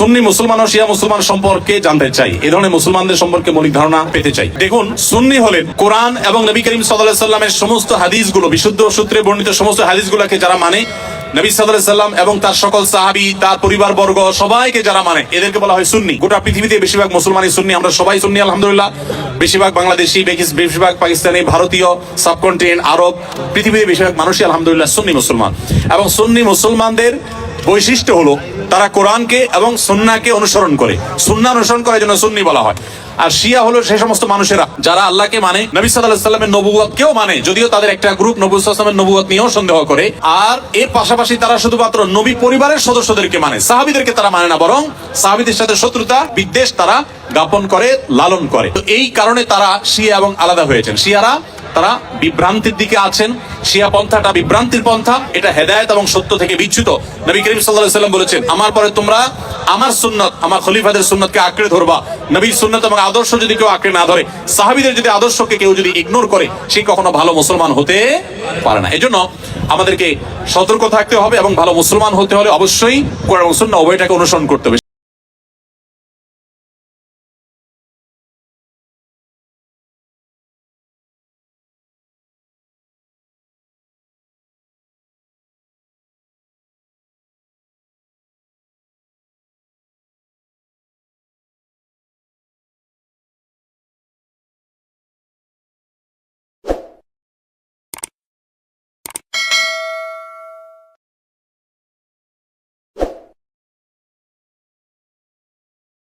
সুন্নি মুসলমান ও শিয়া মুসলমান সম্পর্কে জানতে চাই। এ ধরনের মুসলমানদের সম্পর্কে মৌলিক ধারণা পেতে চাই। দেখুন, সুন্নি হলেন কোরআন এবং নবী করিম সাল্লাহ সাল্লামের সমস্ত হাদিসগুলো, বিশুদ্ধ সূত্রে বর্ণিত সমস্ত হাদিসগুলোকে যারা মানে নবী সাল্লাহ সাল্লাম এবং তার সকল সাহাবি, তার পরিবার বর্গ, সবাইকে যারা মানে এদেরকে বলা হয় সুন্নি। গোটা পৃথিবীতে বেশিরভাগ মুসলমানই সুন্নি, আমরা সবাই সুন্নি, আলহামদুলিল্লাহ। বেশিরভাগ বাংলাদেশি বেশিরভাগ পাকিস্তানি, ভারতীয়, সাবকন্টিনেন্ট, আরব, পৃথিবীতে বেশিরভাগ মানুষই আলহামদুলিল্লাহ সুন্নি মুসলমান। এবং সুন্নি মুসলমানদের বৈশিষ্ট্য হলো তারা কোরআনকে এবং সুন্নাকে অনুসরণ করে। সুন্না অনুসরণ করার জন্য সুন্নি বলা হয়। আর শিয়া হলো সেই সমস্ত মানুষেরা, যারা আল্লাহকে মানে নবী সাল্লাহ সাল্লামের নবুয়ত কেও মানে। যদিও তাদের একটা গ্রুপ নবী সাল্লামের নবুয়ত নিয়েও সন্দেহ করে। আর এর পাশাপাশি তারা শুধুমাত্র নবী পরিবারের সদস্যদেরকে মানে সাহাবিদেরকে তারা মানে না, বরং সাহাবিদের সাথে শত্রুতা, বিদ্বেষ তারা জ্ঞাপন করে, লালন করে। তো এই কারণে তারা শিয়া এবং আলাদা হয়েছেন। শিয়ারা তারা বিভ্রান্তির দিকে আছেন। শিয়া পন্থাটা বিভ্রান্তির পন্থা, এটা হেদায়েত এবং সত্য থেকে বিচ্যুত। নবী করিম সাল্লাল্লাহু সাল্লাম বলেছেন, আমার পরে তোমরা আমার সুন্নত, আমার খলিফাদের সুন্নতকে আঁকড়ে ধরবা। নবীর সুন্নত এবং আদর্শ যদি কেউ আঁকড়ে না ধরে, সাহাবীদের যদি আদর্শকে কেউ যদি ইগনোর করে, সে কখনো ভালো মুসলমান হতে পারে না। এজন্য আমাদেরকে সতর্ক থাকতে হবে এবং ভালো মুসলমান হতে হলে অবশ্যই কোরআন এবং সুন্নাহ উভয়টাকে অনুসরণ করতে হবে।